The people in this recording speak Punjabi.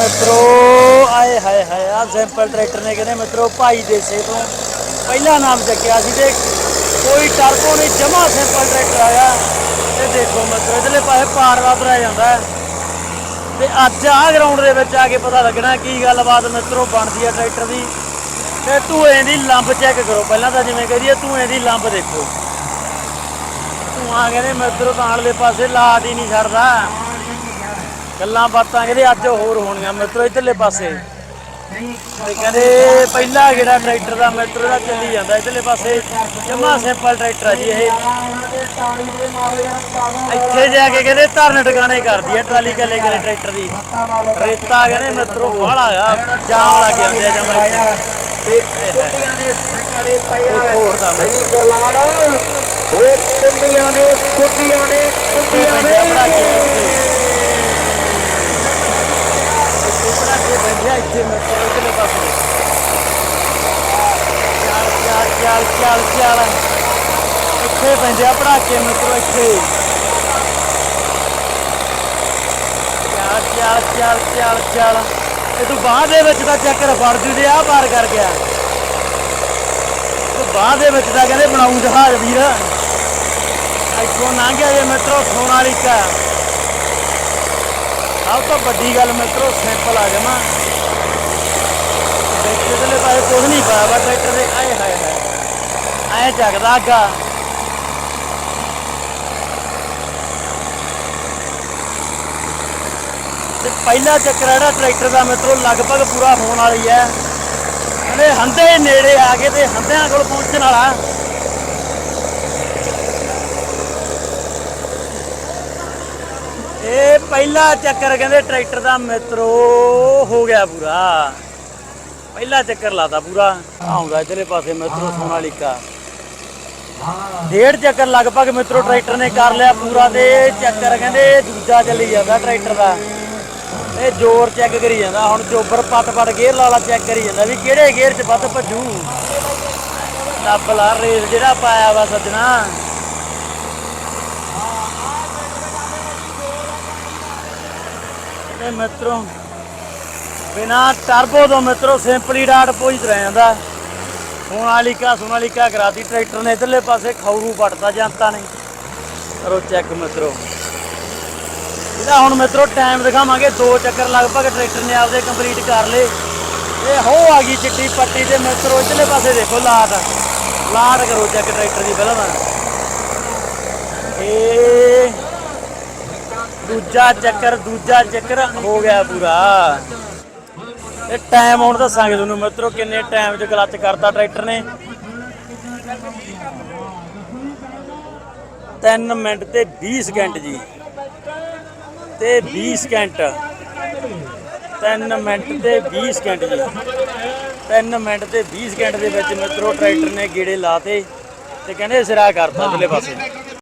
ਮਿੱਤਰੋ, ਆਏ ਹਾਏ ਹਾਏ ਆ ਸੈਂਪਲ ਟਰੈਕਟਰ ਨੇ ਕਹਿੰਦੇ ਮਿੱਤਰੋ, ਭਾਈ ਦੇਸੇ ਤੋਂ ਪਹਿਲਾ ਨਾਮ ਚੱਕਿਆ ਸੀ ਤੇ ਕੋਈ ਟਰਬੋ ਨਹੀਂ, ਜਮਾ ਸੈਂਪਲ ਟਰੈਕਟਰ ਆਇਆ। ਤੇ ਦੇਖੋ ਮਿੱਤਰੋ, ਇਧਰਲੇ ਪਾਸੇ ਪਾਰ ਵਾਪਰਿਆ ਜਾਂਦਾ ਤੇ ਅੱਜ ਆ ਗਰਾਊਂਡ ਦੇ ਵਿੱਚ ਆ ਕੇ ਪਤਾ ਲੱਗਣਾ ਕੀ ਗੱਲਬਾਤ ਮਿੱਤਰੋ ਬਣਦੀ ਆ ਟਰੈਕਟਰ ਦੀ। ਤੇ ਧੂਏ ਦੀ ਲੰਬ ਚੈੱਕ ਕਰੋ। ਪਹਿਲਾਂ ਤਾਂ ਜਿਵੇਂ ਕਹਦੀਏ ਧੂਏ ਦੀ ਲੰਬ ਦੇਖੋ। ਧੂਆਂ ਕਹਿੰਦੇ ਮਿੱਤਰੋ ਤਾਣਲੇ ਪਾਸੇ ਲਾਟ ਹੀ ਨਹੀਂ ਛੱਡਦਾ। ਗੱਲਾਂ ਬਾਤਾਂ ਕਹਿੰਦੇ ਅੱਜ ਹੋਰ ਹੋਣੀਆਂ ਮਿੱਤਰੋ ਇਧਰਲੇ ਪਾਸੇ। ਤੇ ਕਹਿੰਦੇ ਪਹਿਲਾ ਜਿਹੜਾ ਟਰੈਕਟਰ ਦਾ ਮਿੱਤਰੋ ਦਾ ਚੱਲੀ ਜਾਂਦਾ ਇਧਰਲੇ ਪਾਸੇ। ਜਮਾ ਸਿੰਪਲ ਟਰੈਕਟਰ ਆ ਜੀ ਇਹ। ਇੱਥੇ ਜਾ ਕੇ ਕਹਿੰਦੇ ਧਰਨ ਟਿਕਾਣੇ ਕਰਦੀ ਆ ਟਰਾਲੀ ਕੱਲੇ ਕੱਲੇ ਟਰੈਕਟਰ ਦੀ। ਰੇਤਾ ਕਹਿੰਦੇ ਮਿੱਤਰੋ ਬਾਹਲਾ ਆ ਜਾਮ ਲੱਗ ਜਾਂਦੇ ਆ ਜਮਾ ਤੇ ਹੋਰ ਦਾ। ਮਿੱਤਰੋ ਕੁੱਤੀਆਂ ਨੇ ਕੁੱਤੀਆਂ ਨੇ ਕੁੱਤੀਆਂ ਨੇ ਬੜਾ ਕੇ ਬੜਾ ਕੇ ਬੈਠਿਆ ਇੱਥੇ ਮਿੱਤਰੋ ਇਧਰਲੇ ਚੱਲ ਚੱਲ ਚੱਲ ਚੱਲ ਚੱਲ ਇੱਥੇ ਪੈਂਦੇ ਆ ਪੜਾਕੇ ਮਿੱਤਰੋ ਇੱਥੇ ਚੱਲ ਚੱਲ ਚੱਲ ਚੱਲ ਚੱਲ ਇਹ ਤੂੰ ਬਾਹ ਦੇ ਵਿੱਚ ਦਾ ਚੱਕਰ ਫੜ ਜੂ ਤੇ ਆ ਪਾਰ ਕਰ ਗਿਆ ਤੂੰ ਬਾਹ ਦੇ ਵਿੱਚ ਦਾ ਕਹਿੰਦੇ ਬਣਾਉਂ ਜਹਾਜ਼ ਵੀਰ ਇੱਥੋਂ ਲੰਘ ਗਿਆ ਜੇ ਮਿੱਤਰੋ ਸੋਨਾਲੀਕਾ ਸਭ ਤੋਂ ਵੱਡੀ ਗੱਲ ਮਿੱਤਰੋ ਸਿੰਪਲ ਆ ਜਾਵਾਂ ਦੇਖਦੇ ਤੇ ਪਾਸੇ ਕੁਝ ਨਹੀਂ ਪਾਇਆ ਵਾ, ਟਰੈਕਟਰ ਦੇ ਆਏ ਹਾਏ ਹਾਏ। ਐ ਚੱਕਦਾ ਅੱਗਾ। ਤੇ ਪਹਿਲਾ ਚੱਕਰ ਜਿਹੜਾ ਟਰੈਕਟਰ ਦਾ ਮਿੱਤਰੋ, ਲਗਭਗ ਪੂਰਾ ਹੋਣ ਵਾਲੀ ਹੈ। ਕਹਿੰਦੇ ਹੰਦੇ ਨੇੜੇ ਆ ਗਏ ਤੇ ਹੰਦਿਆਂ ਕੋਲ ਪਹੁੰਚਣ ਵਾਲਾ ਇਹ ਪਹਿਲਾ ਚੱਕਰ ਕਹਿੰਦੇ ਟਰੈਕਟਰ ਦਾ ਮਿੱਤਰੋ, ਹੋ ਗਿਆ ਪੂਰਾ। ਪਹਿਲਾ ਚੱਕਰ ਲਾਤਾ ਪੂਰਾ। ਆਉਂਦਾ ਇਧਰਲੇ ਪਾਸੇ ਮਿੱਤਰੋ ਸੋਨਾਲੀਕਾ ਡੇਢ ਚੱਕਰ ਲਗਭਗ ਮਿੱਤਰੋ ਟਰੈਕਟਰ ਨੇ ਕਰ ਲਿਆ ਪੂਰਾ ਤੇ ਚੱਕਰ ਕਹਿੰਦੇ ਦੂਜਾ ਚੱਲੀ ਜਾਂਦਾ ਟਰੈਕਟਰ ਦਾ। ਇਹ ਜ਼ੋਰ ਚੈੱਕ ਕਰੀ ਜਾਂਦਾ। ਹੁਣ ਜੋਬਰ ਪੱਟ ਪੱਟ ਗੇਅਰ ਵਾਲਾ ਚੈੱਕ ਕਰੀ ਜਾਂਦਾ ਵੀ ਕਿਹੜੇ ਗੇਅਰ 'ਚ ਵੱਧ ਭੱਜੂ। ਡੱਬਲਾ ਰੇਸ ਜਿਹੜਾ ਪਾਇਆ ਵਾ ਸੱਜਣਾ। ਇਹ ਮਿੱਤਰੋ। ਬਿਨਾ ਟਰਬੋ ਤੋਂ ਮਿੱਤਰੋ ਸਿੰਪਲੀ ਡਾਟ ਪਹੁੰਚ ਰਹਿ ਜਾਂਦਾ। ਸੋਨਾਲੀਕਾ ਸੋਨਾਲੀਕਾ ਕਰਾਤੀ ਟਰੈਕਟਰ ਨੇ ਇਧਰਲੇ ਪਾਸੇ ਖੌਰੂ ਪੱਟਦਾ ਜਨਤਾ ਨੇ। ਕਰੋ ਚੈੱਕ ਮਿੱਤਰੋ। ਇਹਦਾ ਹੁਣ ਮਿੱਤਰੋ ਟਾਈਮ ਦਿਖਾਵਾਂਗੇ, ਦੋ ਚੱਕਰ ਲਗਭਗ ਟਰੈਕਟਰ ਨੇ ਆਪਦੇ ਕੰਪਲੀਟ ਕਰ ਲਏ। ਇਹ ਹੋ ਆ ਗਈ ਚਿੱਟੀ ਪੱਟੀ ਤੇ ਮਿੱਤਰੋ ਇਧਰਲੇ ਪਾਸੇ ਦੇਖੋ ਲਾਟ। ਲਾਟ ਕਰੋ ਚੈੱਕ ਟਰੈਕਟਰ ਦੀ ਪਹਿਲਾਂ ਤਾਂ ਇਹ ਦੂਜਾ ਚੱਕਰ ਦੂਜਾ ਚੱਕਰ ਹੋ ਗਿਆ ਪੂਰਾ। ਇਹ ਟਾਈਮ ਹੁਣ ਦੱਸਾਂਗੇ ਤੁਹਾਨੂੰ ਮਿੱਤਰੋ, ਕਿੰਨੇ ਟਾਈਮ 'ਚ ਕਲੱਚ ਕਰਤਾ ਟਰੈਕਟਰ ਨੇ। 3 ਮਿੰਟ ਤੇ 20 ਸਕਿੰਟ ਜੀ। ਤੇ 20 ਸਕਿੰਟ 3 ਮਿੰਟ ਤੇ 20 ਸਕਿੰਟ ਜੀ। 3 ਮਿੰਟ ਤੇ 20 ਸਕਿੰਟ ਦੇ ਵਿੱਚ ਮਿੱਤਰੋ ਟਰੈਕਟਰ ਨੇ ਗੇੜੇ ਲਾਤੇ ਤੇ ਕਹਿੰਦੇ ਸਿਰਾ ਕਰਤਾ ਅਗਲੇ ਪਾਸੇ।